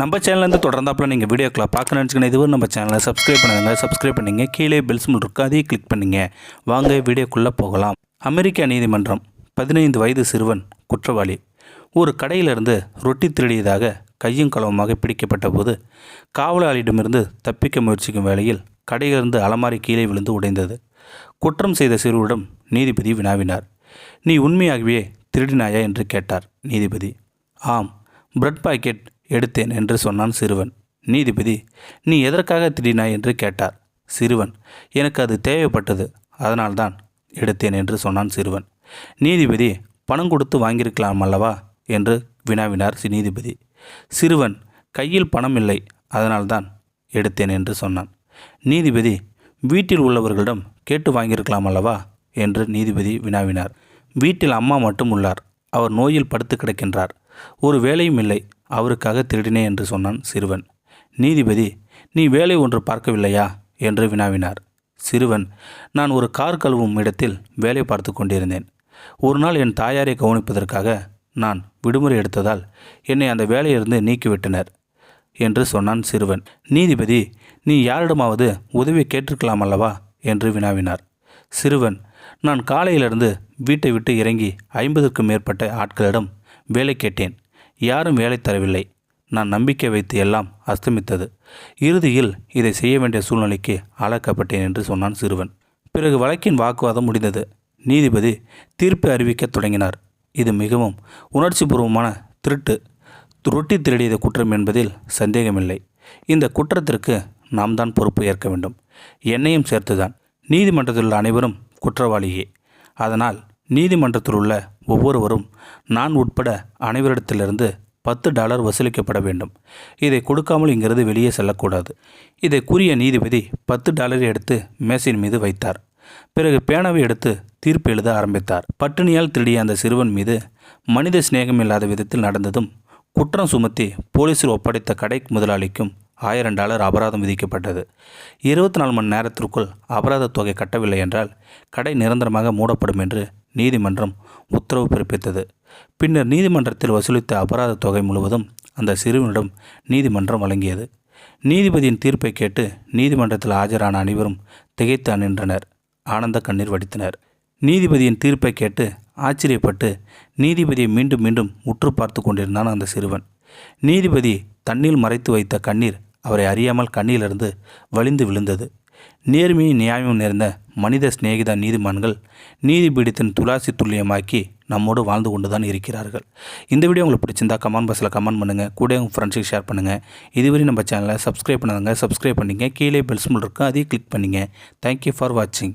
நம்ம சேனல்லேருந்து தொடர்ந்தாப்பில் நீங்கள் வீடியோக்களை பார்க்க நினச்சிக்கணும் இதுவரை நம்ம சேனலை சப்ஸ்கிரைப் பண்ணுங்க சப்ஸ்கிரைப் பண்ணிங்க கீழே பெல்ஸ் முள் இருக்கு அதையும் கிளிக் பண்ணிங்க. வாங்க வீடியோக்குள்ளே போகலாம். அமெரிக்க நீதிமன்றம் பதினைந்து வயது சிறுவன் குற்றவாளி. ஒரு கடையிலிருந்து ரொட்டி திருடியதாக கையும் களவுமாக பிடிக்கப்பட்ட போது காவலாளியிடமிருந்து தப்பிக்க முயற்சிக்கும் வேளையில் கடையிலிருந்து அலமாரி கீழே விழுந்து உடைந்தது. குற்றம் செய்த சிறுவரிடம் நீதிபதி வினாவினார். நீ உண்மையாகவே திருடினாயா? என்று கேட்டார் நீதிபதி. ஆம் பிரெட் பாக்கெட் எடுத்தேன் என்று சொன்னான் சிறுவன். நீதிபதி நீ எதற்காக திடீனாய் என்று கேட்டார்? சிறுவன் எனக்கு அது தேவைப்பட்டது. அதனால்தான் எடுத்தேன் என்று சொன்னான் சிறுவன். நீதிபதி பணம் கொடுத்து வாங்கியிருக்கலாம் அல்லவா? என்று வினாவினார் நீதிபதி. சிறுவன் கையில் பணம் இல்லை. அதனால்தான் எடுத்தேன் என்று சொன்னான். நீதிபதி வீட்டில் உள்ளவர்களிடம் கேட்டு வாங்கியிருக்கலாம் அல்லவா? என்று நீதிபதி வினாவினார். வீட்டில் அம்மா மட்டும் உள்ளார். அவர் நோயில் படுத்து கிடக்கின்றார். ஒரு வேலையும் இல்லை. அவருக்காக திருடினேன் என்று சொன்னான் சிறுவன். நீதிபதி நீ வேலை ஒன்று பார்க்கவில்லையா? என்று வினாவினார். சிறுவன் நான் ஒரு கார் கழுவும் இடத்தில் வேலை பார்த்து கொண்டிருந்தேன். ஒரு நாள் என் தாயாரை கவனிப்பதற்காக நான் விடுமுறை எடுத்ததால் என்னை அந்த வேலையிலிருந்து நீக்கிவிட்டனர் என்று சொன்னான் சிறுவன். நீதிபதி நீ யாரிடமாவது உதவி கேட்டிருக்கலாம் அல்லவா? என்று வினாவினார். சிறுவன் நான் காலையிலிருந்து வீட்டை விட்டு இறங்கி ஐம்பதுக்கும் மேற்பட்ட ஆட்களிடம் வேலை கேட்டேன். யாரும் வேலை தரவில்லை. நான் நம்பிக்கை வைத்து எல்லாம் அஸ்தமித்தது. இறுதியில் இதை செய்ய வேண்டிய சூழ்நிலைக்கு ஆளாக்கப்பட்டேன் என்று சொன்னான் சிறுவன். பிறகு வழக்கின் வாக்குவாதம் முடிந்தது. நீதிபதி தீர்ப்பை அறிவிக்கத் தொடங்கினார். இது மிகவும் உணர்ச்சிபூர்வமான திருட்டு. ரொட்டி திருடியது குற்றம் என்பதில் சந்தேகமில்லை. இந்த குற்றத்திற்கு நாம் தான் பொறுப்பு ஏற்க வேண்டும். என்னையும் சேர்த்துதான். நீதிமன்றத்தில் உள்ள அனைவரும் குற்றவாளியே. அதனால் நீதிமன்றத்தில் உள்ள ஒவ்வொருவரும் நான் உட்பட அனைவரிடத்திலிருந்து பத்து டாலர் வசூலிக்கப்பட வேண்டும். இதை கொடுக்காமல் இங்கிருந்து வெளியே செல்லக்கூடாது. இதை கூறிய நீதிபதி பத்து டாலரை எடுத்து மேசையின் மீது வைத்தார். பிறகு பேனாவை எடுத்து தீர்ப்பு எழுத ஆரம்பித்தார். பட்டினியால் திருடிய அந்த சிறுவன் மீது மனித சிநேகம் இல்லாத விதத்தில் நடந்ததும் குற்றம் சுமத்தி போலீசில் ஒப்படைத்த கடை முதலாளிக்கும் ஆயிரம் டாலர் அபராதம் விதிக்கப்பட்டது. இருபத்தி நாலு மணி நேரத்திற்குள் அபராத தொகை கட்டவில்லை என்றால் கடை நிரந்தரமாக மூடப்படும் என்று நீதிமன்றம் உத்தரவு பிறப்பித்தது. பின்னர் நீதிமன்றத்தில் வசூலித்த அபராத தொகை முழுவதும் அந்த சிறுவனிடம் நீதிமன்றம் வழங்கியது. நீதிபதியின் தீர்ப்பை கேட்டு நீதிமன்றத்தில் ஆஜரான அனைவரும் திகைத்து நின்றனர். ஆனந்த கண்ணீர் வடித்தனர். நீதிபதியின் தீர்ப்பை கேட்டு ஆச்சரியப்பட்டு நீதிபதியை மீண்டும் மீண்டும் உற்று பார்த்து கொண்டிருந்தான் அந்த சிறுவன். நீதிபதி தண்ணீர் மறைத்து வைத்த கண்ணீர் அவரை அறியாமல் கண்ணிலிருந்து வழிந்து விழுந்தது. நேர்மையும் நியாயமும் நேர்ந்த மனித சிநேகித நீதிமான்கள் நீதிபீடத்தின் துளாசி துல்லியமாக்கி நம்மோடு வாழ்ந்து கொண்டு தான் இருக்கிறார்கள். இந்த வீடியோ உங்களுக்கு பிடிச்சிருந்தா கமெண்ட் பாக்ஸில் கமெண்ட் பண்ணுங்கள் கூட உங்கள் ஃப்ரெண்ட்ஸுக்கு ஷேர் பண்ணுங்கள் இதுவரை நம்ம சேனலை சப்ஸ்கிரைப் பண்ணாதங்க சப்ஸ்கிரைப் பண்ணிங்க. கீழே பெல்ஸ் இருக்கும் அதையும் கிளிக் பண்ணிங்க. தேங்க்யூ ஃபார் வாட்சிங்